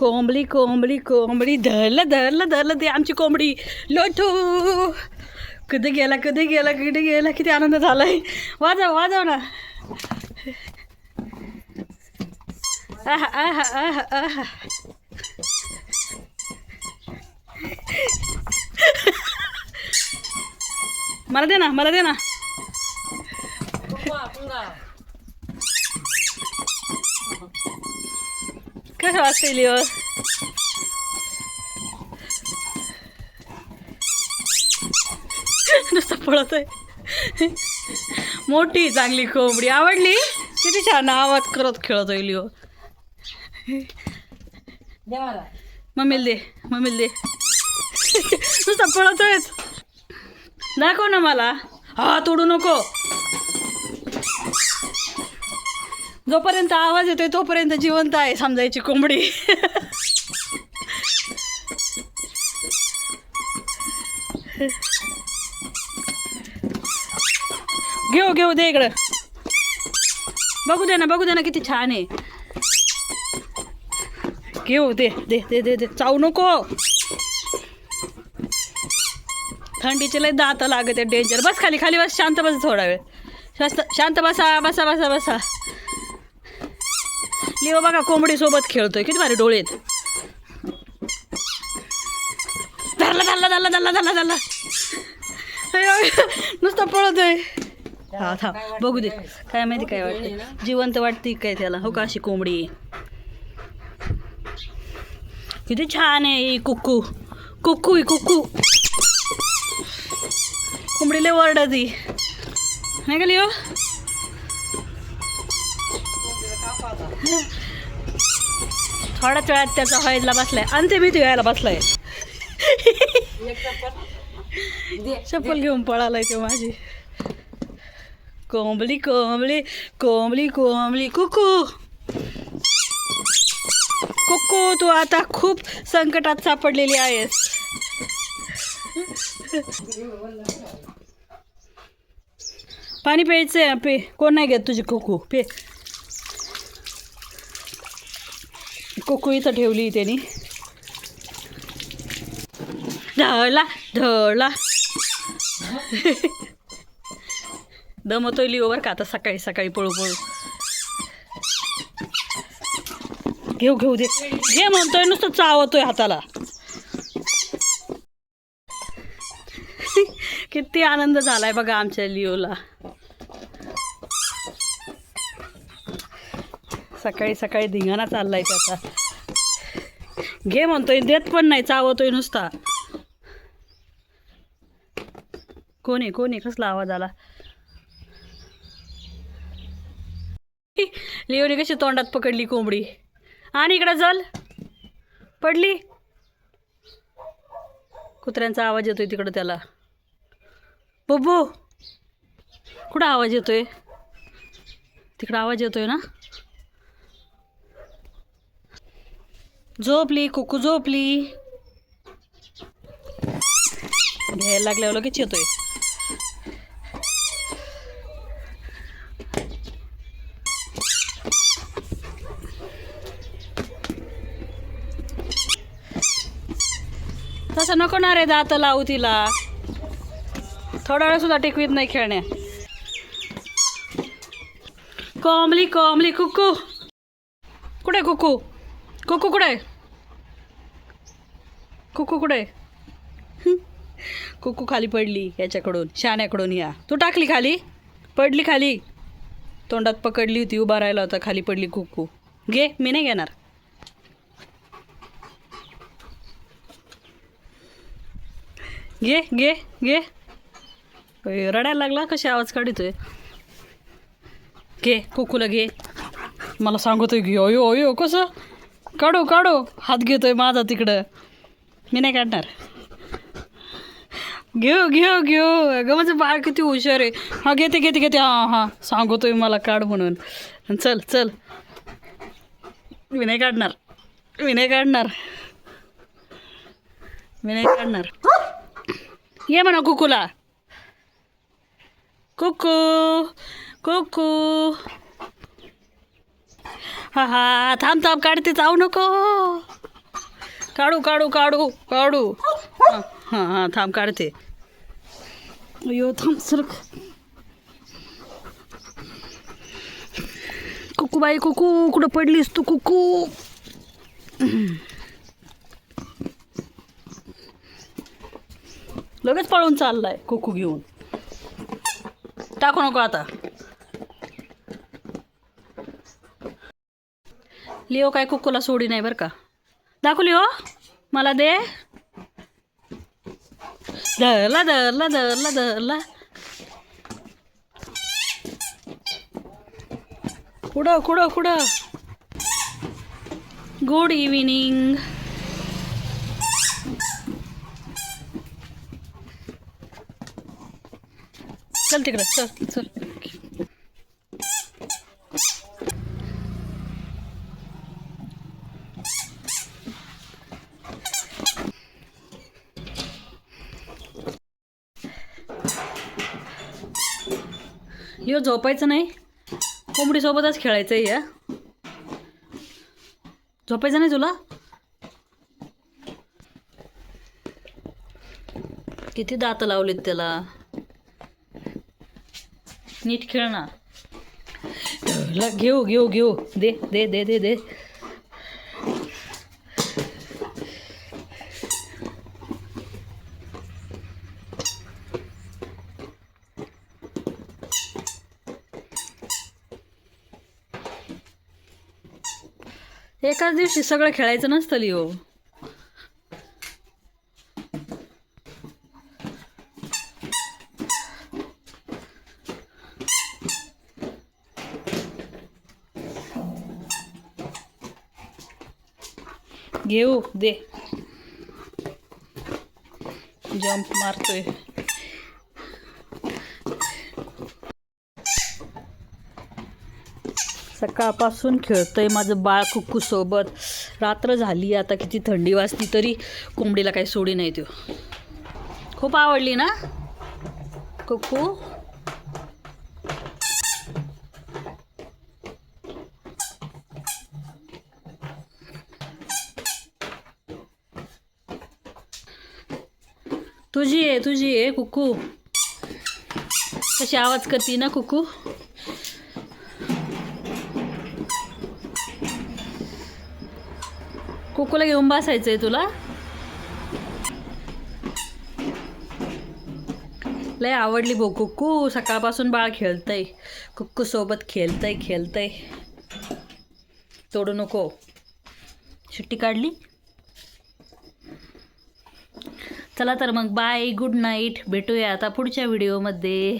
कोंबडी कोंबडी कोंबडी धरलं धरलं धरलं ते आमची कोंबडी. लोटू कधी गेला कधी गेला कधी गेला किती आनंद झालाय. वाजव वाजव ना. आहा आहा आहा आहा. मला दे ना मला दे ना. कसं वाजता लिओ नुसतं पळत आहे मोठी चांगली कोंबडी आवडली किती छान आवाज करत खेळत होईल लिओ मम्मीला दे मम्मीला दे नुसतं पळतोय दाखव ना मला हा तोडू नको जोपर्यंत आवाज येतोय तोपर्यंत जिवंत आहे समजायची कोंबडी. घेऊ घेऊ दे इकडं. बघू दे ना बघू दे ना किती छान आहे. घेऊ दे दे दे दे दे. चावू नको. थंडीचे लय दात लागत आहे डेंजर बस खाली खाली बस. शांत बस थोडा वेळ. शांत शांत बसा बसा बसा बसा. लिओ बघा कोंबडी सोबत खेळतोय. किती भारी डोळे धरला धरला धरला धरला धरला धरला. नुसतं पळतोय. हा था बघू दे. काय माहिती काय वाटतं जिवंत वाटते काय त्याला? हो का अशी कोंबडी? किती छान आहे ही कुक्कू कुक्कू ही कुक्कू कोंबडी लय ओरडती नाही का लिओ? थोड्याच वेळात त्याचा व्हायला बसलाय. ते मी यायला बसलाय. चप्पल घेऊन पळालाय ते माझी. कोंबली कोंबली कोंबली कोंबली कुकू. कुकू तू आता खूप संकटात सापडलेली आहेस. पाणी प्यायचंय पे. कोण नाही घेत तुझी कुकू? पे. कुकू इथं ठेवली त्यांनी. ढळला ढळला दमतोय लिओवर का आता सकाळी सकाळी पळू पळू? घेऊ घेऊ दे. घे म्हणतोय नुसतं चावतोय हाताला. किती आनंद झालाय बघा आमच्या लिओला. सकाळी सकाळी धिंगाणा चाललाय त्याचा. घे म्हणतोय देत पण नाही चावतोय नुसता. कोणी कोणी कसला आवाज आला? लिओनी कशी तोंडात पकडली कोंबडी? आणि इकडं जल. पडली? कुत्र्यांचा आवाज येतोय तिकडं त्याला. बब्बू कुठं आवाज येतोय? तिकडं आवाज येतोय ना? झोपली कुकू झोपली. घ्यायला लागल्यावर लगेच येतोय. तसं नको ना रे दात लावू तिला. थोडा वेळ सुद्धा टिकवीत नाही खेळण्या. कोंबली कोंबली कुकू. कुठे कुकू? कुकू कुठे? कुकू कुठे? कुकू खाली पडली याच्याकडून शाण्याकडून या. तू टाकली खाली? पडली खाली. तोंडात पकडली होती उभा राहिला होता खाली पडली कुकू. घे मी नाही घेणार. घे घे घे. रडायला लागला? कशी आवाज काढतोय? घे कुकूला घे. मला सांगतोय घे अयो अयो कसं? काढू काढू. हात घेतोय माझा तिकडं. मी नाही काढणार. घेऊ घेऊ घेऊ. अगं माझं बाळ किती हुशार आहे. हा घेते घेते घेते. हां हां. सांगतोय मला काढ म्हणून. चल चल. मी नाही काढणार. मी नाही काढणार. मी नाही काढणार. ये म्हणा कुकूला. कुकू कुकू. हा हा. थांब थांब. काढते जाऊ नको. काढू काढू काढू काढू. हां हां थांब काढते. अयो थांब सरक. कुकू बाई कुकू कुठं पडलीस तू कुकू? लगेच पळून चाललाय कुकू घेऊन. टाकू नको आता. लिओ काय कुक्कूला सोडी नाही बरं का? दाखव लिओ. मला दे. धरला धरला धरला धरला कुठं कुठं कुठं? गुड इव्हिनिंग चल तिकडं चल चल. लिओ झोपायचं नाही. कोंबडीसोबतच खेळायचं आहे या झोपायचं नाही तुला? किती दात लावलेत त्याला? नीट खेळ ना. घेऊ घेऊ घेऊ. दे दे दे दे दे. एकाच दिवशी सगळं खेळायचं नसतं लिओ. घेऊ दे. जंप मारतोय. सकाळपासून खेळतोय माझं बाळ कुक्कू सोबत रात्र झाली आता किती थंडी वाजती तरी कोंबडीला काही सोडी नाही तो खूप आवडली ना? कुक्कू तुझी आहे तुझी आहे कुक्कू कशी आवाज करते ना कुक्कू कुक्कूला घेऊन बसायचं आहे तुला. लय आवडली भो कुक्कू सकाळपासून बाळ खेळतंय. कुक्कू सोबत खेळतंय खेळतंय. तोडू नको. सुट्टी काढली? चला तर मग बाय गुड नाईट. भेटूया आता पुढच्या व्हिडिओमध्ये.